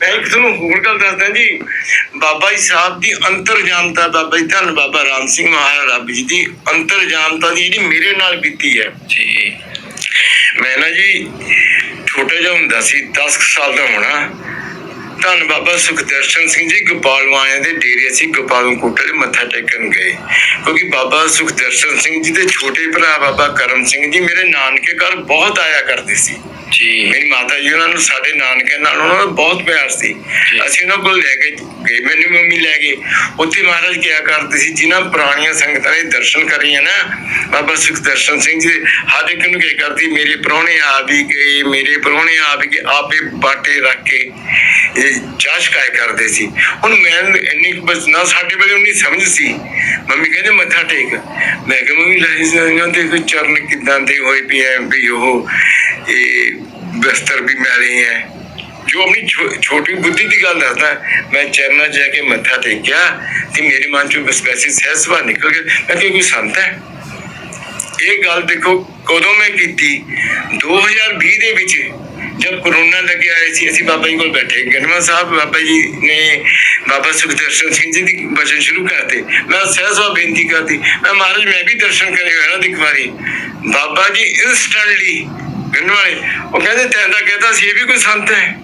ਮੈਂ ਇੱਕ ਤੁਹਾਨੂੰ ਹੋਰ ਗੱਲ ਦੱਸਦਾ ਜੀ। ਬਾਬਾ ਜੀ ਸਾਹਿਬ ਦੀ ਅੰਤਰਜਾਮਤਾ ਬਾਬਾ ਜੀ ਧੰਨ ਬਾਬਾ ਰਾਮ ਸਿੰਘ ਮਹਾਰਾਜ ਰੱਬ ਜੀ ਦੀ ਅੰਤਰਜਾਮਤਾ ਦੀ ਜਿਹੜੀ ਮੇਰੇ ਨਾਲ ਬੀਤੀ ਹੈ। ਜੀ। ਮੈਂ ਨਾ ਜੀ ਛੋਟਾ ਜਿਹਾ ਹੁੰਦਾ ਸੀ 10 ਸਾਲ ਦਾ ਹੋਣਾ। ਧੰਨ ਬਾਬਾ ਸੁਖਦਰਸ਼ਨ ਸਿੰਘ ਜੀ ਗੋਪਾਲਵਾਣੇ ਦੇ ਡੇਰੇ ਸੀ ਗੋਪਾਲ ਕੋਟੇ ਦੇ ਮੱਥਾ ਟੇਕਣ ਗਏ। ਕਿਉਂਕਿ ਬਾਬਾ ਸੁਖਦਰਸ਼ਨ ਸਿੰਘ ਜੀ ਦੇ ਛੋਟੇ ਭਰਾ ਬਾਬਾ ਕਰਮ ਸਿੰਘ ਜੀ ਮੇਰੇ ਨਾਨਕੇ ਘਰ ਬਹੁਤ ਆਇਆ ਕਰਦੇ ਸੀ। ਜੀ। ਮੇਰੀ ਮਾਤਾ ਜੀ ਉਹਨਾਂ ਨੂੰ ਸਾਡੇ ਨਾਨਕੇ ਨਾਲ ਉਹਨਾਂ ਦਾ ਬਹੁਤ ਪਿਆਰ ਸੀ। ਅਸੀਂ ਉਹਨਾਂ ਕੋਲ ਲੈ ਕੇ ਗਏ ਮੈਨੂੰ ਮੰਮੀ ਲੈ ਗਏ। ਉੱਥੇ ਮਹਾਰਾਜ ਕਿਹਾ ਕਰਦੇ ਸੀ ਜਿਨ੍ਹਾਂ ਪੁਰਾਣੀਆਂ ਸੰਗਤਾਂ ਦੇ ਦਰਸ਼ਨ ਕਰੇ ਆ ਨਾ ਬਾਬਾ ਸੁਖਦਰਸ਼ਨ ਸਿੰਘ ਜੀ ਹਰ ਇੱਕ ਨੂੰ ਕਿਹਾ ਕਰਦੀ ਮੇਰੇ ਪ੍ਰਾਹੁਣੇ ਆ ਵੀ ਗਏ ਮੇਰੇ ਪ੍ਰਾਹੁਣੇ ਆ ਵੀ ਗਏ ਆਪੇ ਬਾਟੇ ਰੱਖ ਕੇ ਇਹ ਚਾਹ ਛਕਾਇਆ ਕਰਦੇ ਸੀ। ਹੁਣ ਮੈਂ ਇੰਨੀ ਬਸ ਨਾ ਸਾਡੇ ਵੇਲੇ ਉਨੀ ਸਮਝ ਸੀ। ਮੰਮੀ ਕਹਿੰਦੇ ਮੱਥਾ ਟੇਕ। ਮੈਂ ਕਿਹਾ, ਮੰਮੀ ਲੈ ਜਾਂਗਾ ਤੇ ਚਰਨ ਕਿਦਾਂ ਦੇ ਹੋਏ ਪਏ ਐ ਵੀ ਉਹ, ਇਹ ਬਸਤਰ ਵੀ ਮੈਲੇ ਹੈ ਜੋ ਆਪਣੀ ਛੋਟੀ ਬੁੱਧੀ ਦੀ ਗੱਲ ਦੱਸਦਾ, ਮੈਂ ਚਰਨਾਂ 'ਚ ਜਾ ਕੇ ਮੱਥਾ ਟੇਕਿਆ ਤੇ ਮੇਰੇ ਮਨ ਚੋਂ ਬਸ ਵੈਸੀ ਸਹਿਜ ਨਿਕਲ ਗਿਆ। ਮੈਂ ਕਿਹਾ ਕੋਈ ਸੰਤ ਹੈ ਇਹ ਗੱਲ ਦੇਖੋ, ਕਦੋਂ ਮੈਂ ਕੀਤੀ? 2020 ਦੇ ਵਿੱਚ ਜਦ ਕਰੋਨਾ ਲੱਗਿਆ ਆਏ ਸੀ, ਅਸੀਂ ਬਾਬਾ ਜੀ ਕੋਲ ਬੈਠੇ। ਗਨਵਾ ਸਾਹਿਬ, ਬਾਬਾ ਜੀ ਨੇ ਬਾਬਾ ਸੁਖਦਰਸ਼ਨ ਸਿੰਘ ਜੀ ਦੀ ਬਚਨ ਸ਼ੁਰੂ ਕਰਤੇ। ਮੈਂ ਸਹਿਸਵਾ ਬੇਨਤੀ ਕਰਤੀ, ਮੈਂ ਮਹਾਰਾਜ, ਮੈਂ ਵੀ ਦਰਸ਼ਨ ਕਰੇ ਹੋਏ ਨਾ ਵਾਰੀ। ਬਾਬਾ ਜੀ ਇਨਸਟੈਂਟਲੀ ਗਨਵਾਲੇ ਉਹ ਕਹਿੰਦੇ ਤੈਨੂੰ ਕਹਿੰਦਾ ਸੀ, ਇਹ ਵੀ ਕੋਈ ਸੰਤ ਹੈ।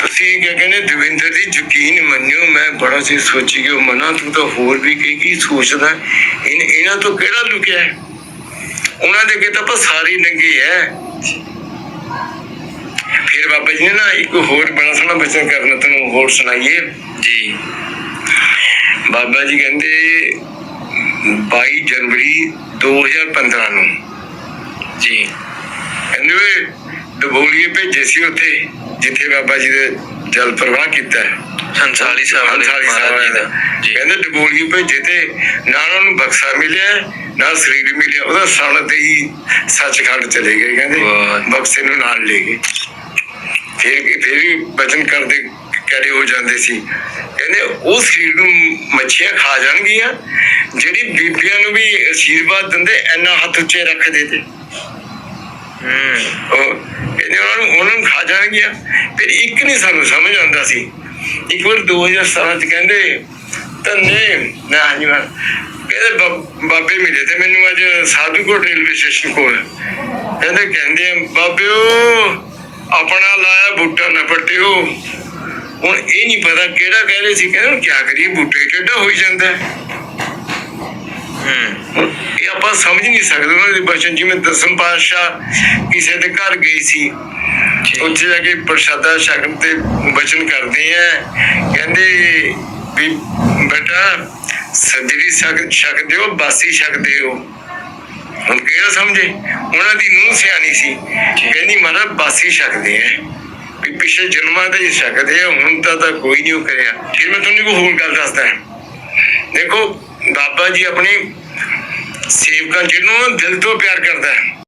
ਤੁਸੀਂ ਕੀ ਕਹਿੰਦੇ, ਦਵਿੰਦਰ ਦੀ ਯਕੀਨ ਮੰਨਿਓ, ਮੈਂ ਬੜਾ ਸੀ ਸੋਚੀ ਕਿ ਮਨਾ ਤੂੰ ਤਾਂ ਹੋਰ ਵੀ ਕੀ ਕੀ ਸੋਚਦਾ ਇਹਨਾਂ ਤੋਂ ਕਿਹੜਾ ਲੁਕਿਆ ਹੈ? ਉਹਨਾਂ ਦੇ ਅੱਗੇ ਤਾਂ ਆਪਾਂ ਸਾਰੇ ਨੰਗੇ ਹੈ ਬਾਬਾ ਜੀ ਨੇ ਨਾ ਇੱਕ ਹੋਰ ਬੜਾ ਸੋਹਣਾ ਬਚਨ ਕਰਨਾ ਤੁਹਾਨੂੰ ਹੋਰ ਸੁਣਾਈਏ। ਜੀ। ਬਾਬਾ ਜੀ ਕਹਿੰਦੇ 22 ਜਨਵਰੀ 2015 ਨੂੰ। ਜੀ। ਕਹਿੰਦੇ ਓਏ ਡਬੋਲੀਏ ਭੇਜੇ ਸੀ ਉੱਥੇ ਜਿੱਥੇ ਬਾਬਾ ਜੀ ਦੇ ਜਲ ਪ੍ਰਵਾਹ ਕੀਤਾ। ਸੰਸਾਲੀ ਸਾਹਿਬ ਨੇ ਮਹਾਰਾਜ ਜੀ ਦਾ। ਸਾਹਿਬ ਜੀ। ਕਹਿੰਦੇ ਡਬੋਲੀਏ ਭੇਜੇ ਤੇ ਨਾਲ ਉਹਨੂੰ ਬਖਸ਼ਾ ਮਿਲਿਆ ਨਾਲ ਸਰੀਰ ਮਿਲਿਆ ਉਹਦਾ ਸਣ ਤੇ ਹੀ ਸੱਚਖੰਡ ਚਲੇ ਗਏ ਕਹਿੰਦੇ। ਬਖਸ਼ੇ ਨੂੰ ਨਾਲ ਲੈ ਗਏ। ਫਿਰ ਫਿਰ ਵੀ ਬਚਨ ਕਰਦੇ ਕੜੇ ਹੋ ਜਾਂਦੇ ਸੀ। ਕਹਿੰਦੇ ਉਹ ਸਰੀਰ ਨੂੰ ਮੱਛੀਆਂ ਖਾ ਜਾਣਗੀਆਂ ਜਿਹੜੀ ਬੀਬੀਆਂ ਨੂੰ ਵੀ ਅਸ਼ੀਰਵਾਦ ਦਿੰਦੇ ਐਨਾ ਹੱਥ ਉੱਚੇ ਰੱਖਦੇ ਤੇ। ਹੂੰ। ਉਹ ਕਹਿੰਦੇ ਉਹਨਾਂ ਨੂੰ ਉਹਨਾਂ ਨੂੰ ਖਾ ਜਾਣਗੀਆਂ। ਫਿਰ ਇੱਕ ਨਹੀਂ ਸਾਨੂੰ ਸਮਝ ਆਉਂਦਾ ਸੀ। ਇੱਕ ਵਾਰ 2017 ਚ ਕਹਿੰਦੇ ਤੰਨੇ ਨਾ ਹਾਂਜੀ ਮੈਂ ਕਹਿੰਦੇ ਬਾਬੇ ਮਿਲੇ ਤੇ ਮੈਨੂੰ ਅੱਜ ਸਾਧੂਕੋਟ ਰੇਲਵੇ ਸਟੇਸ਼ਨ ਕੋਲ। ਕਹਿੰਦੇ ਕਹਿੰਦੇ ਬਾਬਿਓ ਆਪਣਾ ਲਾਇਆ ਬੂਟਾ ਨਾ ਪੱਟਿਓ। ਹੁਣ ਇਹ ਨਹੀਂ ਪਤਾ ਕਿਹੜਾ ਕਹਿ ਰਹੇ ਸੀ ਕਹਿੰਦੇ ਕੀ ਕਰੀਏ ਬੂਟੇ ਟੇਢਾ ਹੋਈ ਜਾਂਦਾ। ਇਹ ਆਪਾਂ ਸਮਝ ਨਹੀਂ ਸਕਦੇ ਉਹਨਾਂ ਦੇ ਬਚਨ ਜਿਵੇਂ ਦਸਮ ਪਾਤਸ਼ਾਹ ਕਿਸੇ ਦੇ ਘਰ ਗਈ ਸੀ ਉੱਥੇ ਜਾ ਕੇ ਪ੍ਰਸ਼ਾਦਾ ਛਕਣ ਤੇ ਬਚਨ ਕਰਦੇ ਆ। ਕਹਿੰਦੇ ਵੀ ਬੇਟਾ ਛਕ ਛਕਦੇ ਹੋ ਬਾਸੀ ਛਕਦੇ ਹੋ। ਹੁਣ ਕਿਹੜਾ ਸਮਝੇ? ਉਹਨਾਂ ਦੀ ਨੂੰਹ ਸਿਆਣੀ ਸੀ। ਕਹਿੰਦੀ ਮਹਾਰਾਜ ਬਾਸੀ ਛਕਦੇ ਆ ਵੀ ਪਿਛਲੇ ਜਨਮਾਂ ਦੇ ਹੀ ਛਕਦੇ ਆ ਹੁਣ ਤਾਂ ਤਾਂ ਕੋਈ ਨਹੀਂ ਉਹ ਕਰਿਆ। ਫਿਰ ਮੈਂ ਤੁਹਾਨੂੰ ਇੱਕ ਹੋਰ ਗੱਲ ਦੱਸਦਾ ਦੇਖੋ ਬਾਬਾ ਜੀ ਆਪਣੇ ਸੇਵਕਾਂ ਜਿਹਨੂੰ ਦਿਲ ਤੋਂ ਪਿਆਰ ਕਰਦਾ ਹੈ